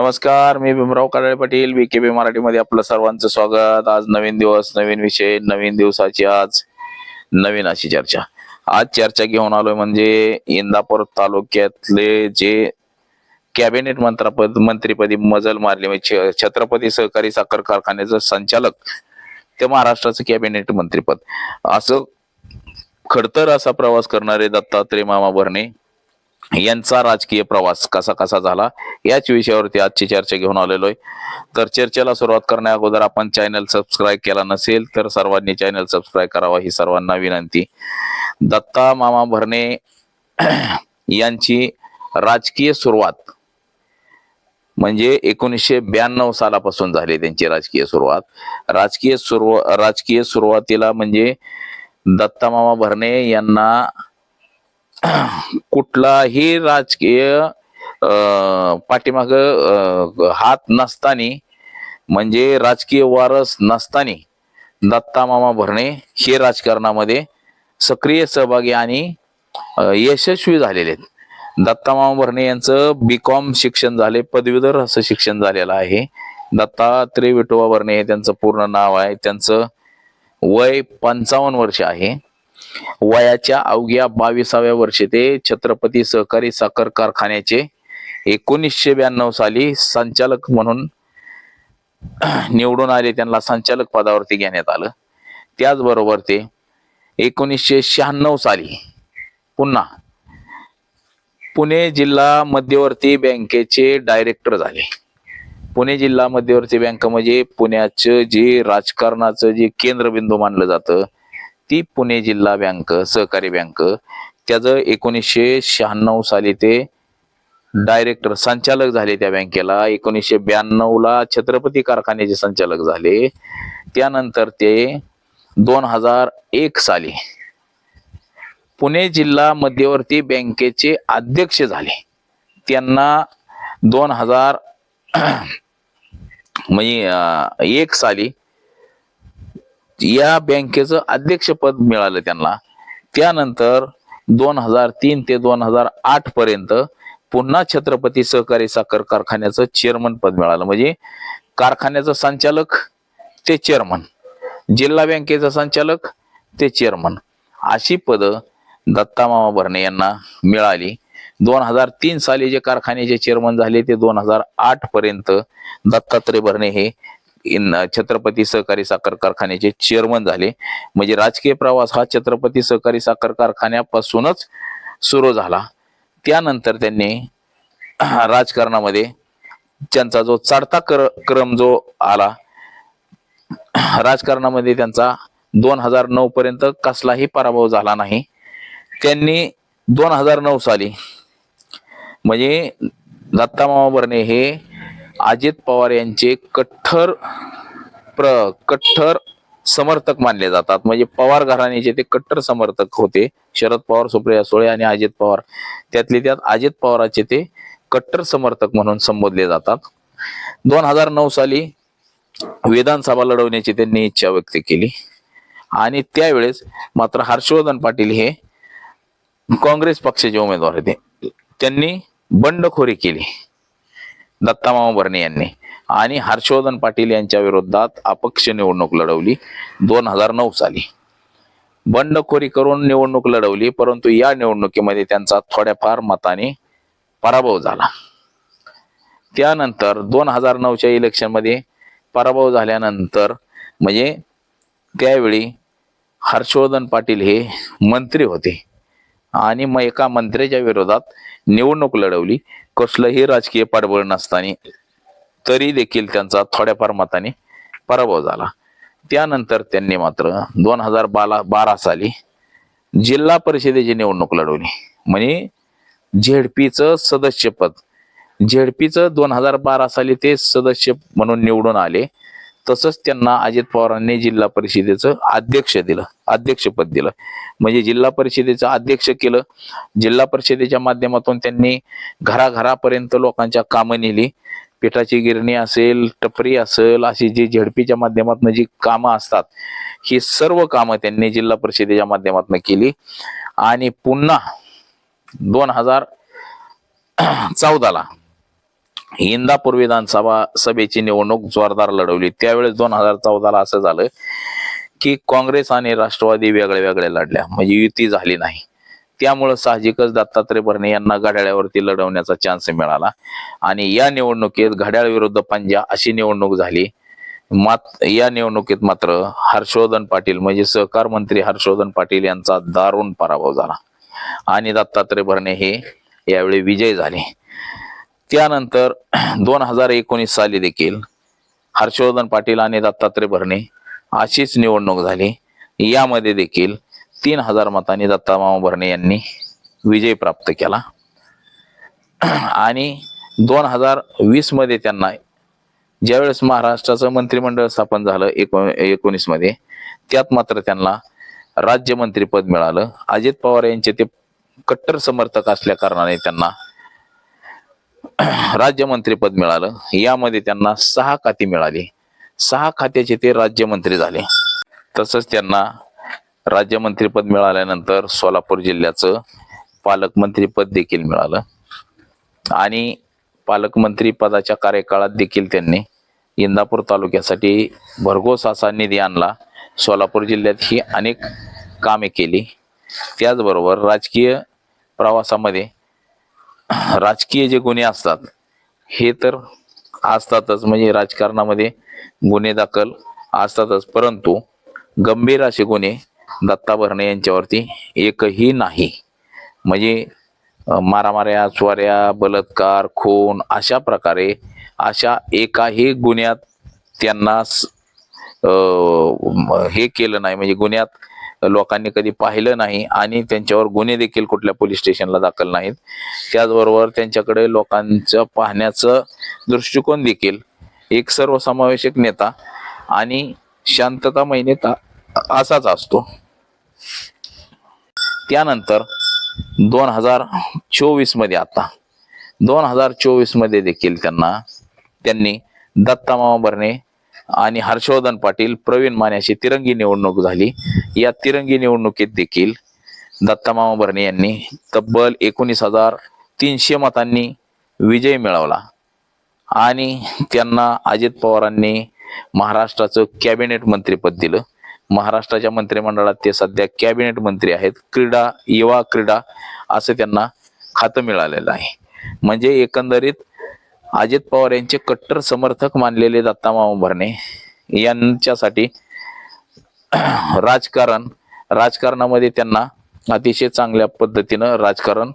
नमस्कार मी भीमराव कराळे पाटील बी के बी मराठीमध्ये आपलं सर्वांचं स्वागत. आज नवीन दिवस नवीन विषय नवीन दिवसाची आज नवीन अशी चर्चा. आज चर्चा घेऊन आलोय म्हणजे इंदापूर तालुक्यातले जे कॅबिनेट मंत्रापद मंत्रीपदी मजल मारले म्हणजे छ- छत्रपती सहकारी साखर कारखान्याचं संचालक ते महाराष्ट्राचं कॅबिनेट मंत्रीपद. असं खडतर असा प्रवास करणारे दत्तात्रय मामा भरणे यांचा राजकीय प्रवास कसा कसा झाला याच विषयावरती आजची चर्चा घेऊन आलेलो आहे तर चर्चेला सुरुवात करण्या अगोदर आपण चॅनल सबस्क्राईब केला नसेल तर सर्वांनी चॅनल सबस्क्राईब करावा ही सर्वांना विनंती. दत्ता मामा भरणे यांची राजकीय सुरुवात म्हणजे एकोणीसशे ब्याण्णव सालापासून झाली त्यांची राजकीय सुरुवात. राजकीय सुरुवात राजकीय सुरुवातीला म्हणजे दत्ता मामा भरणे यांना कुठलाही राजकीय पाठीमाग हात नसतानी म्हणजे राजकीय वारस नसतानी दत्ता मामा भरणे हे राजकारणामध्ये सक्रिय सहभागी आणि यशस्वी झालेले आहेत. दत्ता मामा भरणे यांचं बी कॉम शिक्षण झाले पदवीधर असं शिक्षण झालेलं आहे. दत्तात्रय विठोबा भरणे हे त्यांचं पूर्ण नाव आहे. त्यांचं वय पंचावन्न वर्ष आहे. वयाच्या अवघ्या बावीसाव्या वर्षी ते छत्रपती सहकारी साखर कारखान्याचे एकोणीसशे ब्याण्णव साली संचालक म्हणून निवडून आले. त्यांना संचालक पदावरती घेण्यात आलं. त्याचबरोबर ते एकोणीसशे शहाण्णव साली पुन्हा पुणे जिल्हा मध्यवर्ती बँकेचे डायरेक्टर झाले. पुणे जिल्हा मध्यवर्ती बँक म्हणजे पुण्याचं जे राजकारणाचं जे केंद्रबिंदू मानलं जातं ती पुणे जिल्हा बँक सहकारी बँक. त्याचं एकोणीसशे शहाण्णव साली ते डायरेक्टर संचालक झाले त्या बँकेला. एकोणीसशे ब्याण्णव ला छत्रपती कारखान्याचे संचालक झाले. त्यानंतर ते दोन हजार एक साली पुणे जिल्हा मध्यवर्ती बँकेचे अध्यक्ष झाले. त्यांना दोन हजार म्हणजे एक साली या बँकेचं अध्यक्षपद मिळालं त्यांना. त्यानंतर दोन हजार तीन ते दोन हजार आठ पर्यंत पुन्हा छत्रपती सहकारी साखर कारखान्याचं चेअरमन पद मिळालं. म्हणजे कारखान्याचं संचालक ते चेअरमन जिल्हा बँकेचं संचालक ते चेअरमन अशी पदं दत्तामामा भरणे यांना मिळाली. दोन हजार तीन साली जे कारखान्याचे चेअरमन झाले ते दोन हजार आठ पर्यंत दत्तात्रय भरणे हे छत्रपती सहकारी साखर कारखान्याचे चेअरमन झाले. म्हणजे राजकीय प्रवास हा छत्रपती सहकारी साखर कारखान्यापासूनच सुरू झाला. त्यानंतर त्यांनी राजकारणामध्ये त्यांचा जो चढता कर क्रम जो आला राजकारणामध्ये त्यांचा दोन हजार नऊ पर्यंत कसलाही पराभव झाला नाही. त्यांनी दोन हजार नऊ साली म्हणजे दत्तामामा भरणे हे अजित पवार यांचे कठ्ठर प्र कठ्ठर समर्थक मानले जातात. म्हणजे पवार घराण्याचे ते कट्टर समर्थक होते. शरद पवार सुप्रिया सुळे आणि अजित पवार. त्यातले त्यात अजित पवाराचे ते कट्टर समर्थक म्हणून संबोधले जातात. दोन हजार नऊ साली विधानसभा लढवण्याची त्यांनी इच्छा व्यक्त केली. आणि त्यावेळेस मात्र हर्षवर्धन पाटील हे काँग्रेस पक्षाचे उमेदवार होते. त्यांनी बंडखोरी केली. दत्तामामा भरणे यांनी. आणि हर्षवर्धन पाटील यांच्या विरोधात अपक्ष निवडणूक लढवली. दोन हजार नऊ साली. बंडखोरी करून निवडणूक लढवली परंतु या निवडणुकीमध्ये त्यांचा थोड्याफार मताने पराभव झाला. त्यानंतर दोन हजार नऊच्या इलेक्शनमध्ये पराभव झाल्यानंतर म्हणजे त्यावेळी हर्षवर्धन पाटील हे मंत्री होते. आणि मग एका मंत्र्याच्या विरोधात निवडणूक लढवली. कसलंही राजकीय पाठबळ नसताना तरी देखील त्यांचा थोड्याफार मताने पराभव झाला. त्यानंतर त्यांनी मात्र दोन हजार बारा बारा साली जिल्हा परिषदेची निवडणूक लढवली. म्हणजे झेडपीचं सदस्यपद झेडपीचं दोन हजार बारा साली ते सदस्य म्हणून निवडून आले. तसंच त्यांना अजित पवारांनी जिल्हा परिषदेचं अध्यक्ष दिलं अध्यक्षपद दिलं. म्हणजे जिल्हा परिषदेचं अध्यक्ष केलं. जिल्हा परिषदेच्या माध्यमातून त्यांनी घराघरापर्यंत लोकांच्या कामं नेली. पिठाची गिरणी असेल टपरी असेल अशी जी झेडपीच्या माध्यमातून जी कामं असतात ही सर्व कामं त्यांनी जिल्हा परिषदेच्या माध्यमातून केली. आणि पुन्हा दोन हजार चौदाला इंदापूर विधानसभा सभेची निवडणूक जोरदार लढवली. त्यावेळेस दोन हजार चौदाला असं झालं की काँग्रेस आणि राष्ट्रवादी वेगळ्या वेगळ्या लढल्या. म्हणजे युती झाली नाही. त्यामुळं साहजिकच दत्तात्रय भरणे यांना घड्याळ्यावरती लढवण्याचा चान्स मिळाला. आणि या निवडणुकीत घड्याळ विरुद्ध पंजा अशी निवडणूक झाली. मात या निवडणुकीत मात्र हर्षवर्धन पाटील म्हणजे सहकार मंत्री हर्षवर्धन पाटील यांचा दारुण पराभव झाला. आणि दत्तात्रय भरणे हे यावेळी विजय झाले. त्यानंतर दोन हजार एकोणीस साली देखील हर्षवर्धन पाटील आणि दत्तात्रय भरणे अशीच निवडणूक झाली. यामध्ये देखील तीन हजार मतांनी दत्तामामा भरणे यांनी विजय प्राप्त केला. आणि दोन हजार वीसमध्ये त्यांना ज्यावेळेस महाराष्ट्राचं मंत्रिमंडळ स्थापन झालं एको एकोणीसमध्ये त्यात मात्र त्यांना राज्यमंत्रीपद मिळालं. अजित पवार यांचे ते कट्टर समर्थक असल्या कारणाने त्यांना राज्यमंत्रीपद मिळालं. यामध्ये त्यांना सहा खाती मिळाली. सहा खात्याचे ते राज्यमंत्री झाले. तसंच त्यांना राज्यमंत्रीपद मिळाल्यानंतर सोलापूर जिल्ह्याचं पालकमंत्रीपद देखील मिळालं. आणि पालकमंत्री पदाच्या कार्यकाळात देखील त्यांनी इंदापूर तालुक्यासाठी भरघोस असा निधी आणला. सोलापूर जिल्ह्यात ही अनेक कामे केली. त्याचबरोबर राजकीय प्रवासामध्ये राजकीय जे गुन्हे असतात हे तर असतातच. म्हणजे राजकारणामध्ये गुन्हे दाखल असतातच. परंतु गंभीर असे गुन्हे दत्ता भरणे यांच्यावरती एकही नाही. म्हणजे मारामाऱ्या चोऱ्या बलात्कार खून अशा प्रकारे अशा एकाही गुन्ह्यात त्यांना स- हे केलं नाही. म्हणजे गुन्ह्यात लोकांनी कधी पाहिलं नाही आणि त्यांच्यावर गुन्हे देखील कुठल्या पोलीस स्टेशनला दाखल नाहीत. त्याचबरोबर त्यांच्याकडे लोकांचं पाहण्याचं दृष्टिकोन देखील एक सर्वसमावेशक नेता आणि शांततामय नेता असाच असतो. त्यानंतर दोन हजार चोवीसमध्ये आता दोन हजार चोवीसमध्ये देखील त्यांना त्यांनी दत्तामामा भरणे आणि हर्षवर्धन पाटील प्रवीण मान्याची तिरंगी निवडणूक झाली. या तिरंगी निवडणुकीत देखील दत्तामामा भरणे यांनी तब्बल एकोणीस हजार तीनशे मतांनी विजय मिळवला. आणि त्यांना अजित पवारांनी महाराष्ट्राचं कॅबिनेट मंत्रीपद दिलं. महाराष्ट्राच्या मंत्रिमंडळात ते सध्या कॅबिनेट मंत्री आहेत. क्रीडा युवा क्रीडा असं त्यांना खातं मिळालेलं आहे. म्हणजे एकंदरीत अजित पवार यांचे कट्टर समर्थक मानलेले दत्तामामा भरणे यांच्यासाठी राजकारण राजकारणामध्ये त्यांना अतिशय चांगल्या पद्धतीनं राजकारण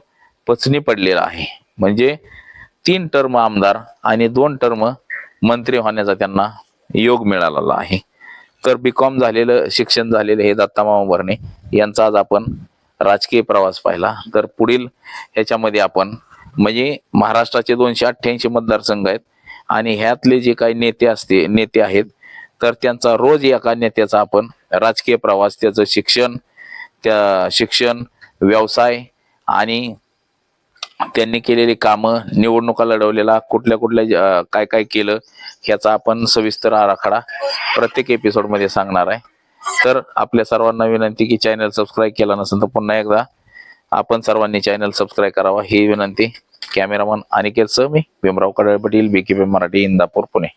पचनी पडलेलं आहे. म्हणजे तीन टर्म आमदार आणि दोन टर्म मंत्री होण्याचा त्यांना योग मिळालेला आहे. तर बी कॉम झालेलं शिक्षण झालेलं हे दत्तामामा भरणे यांचा आज आपण राजकीय प्रवास पाहिला. तर पुढील ह्याच्यामध्ये आपण म्हणजे महाराष्ट्राचे दोनशे अठ्ठ्याऐंशी मतदारसंघ आहेत आणि ह्यातले जे काही नेते असते नेते आहेत तर त्यांचा रोज एका नेत्याचा आपण राजकीय प्रवास त्याचं शिक्षण त्या शिक्षण व्यवसाय आणि त्यांनी केलेली कामं निवडणुका लढवलेला कुठल्या कुठल्या काय काय केलं ह्याचा आपण सविस्तर आराखडा प्रत्येक एपिसोडमध्ये सांगणार आहे. तर आपल्या सर्वांना विनंती की चॅनल सबस्क्राईब केला नसेल तर पुन्हा एकदा आपण सर्वांनी चॅनल सबस्क्राईब करावा ही विनंती. कॅमेरामन अनिकेत सह मी भीमराव बी पाटील बीकेपी मराठी इंदापूर पुणे.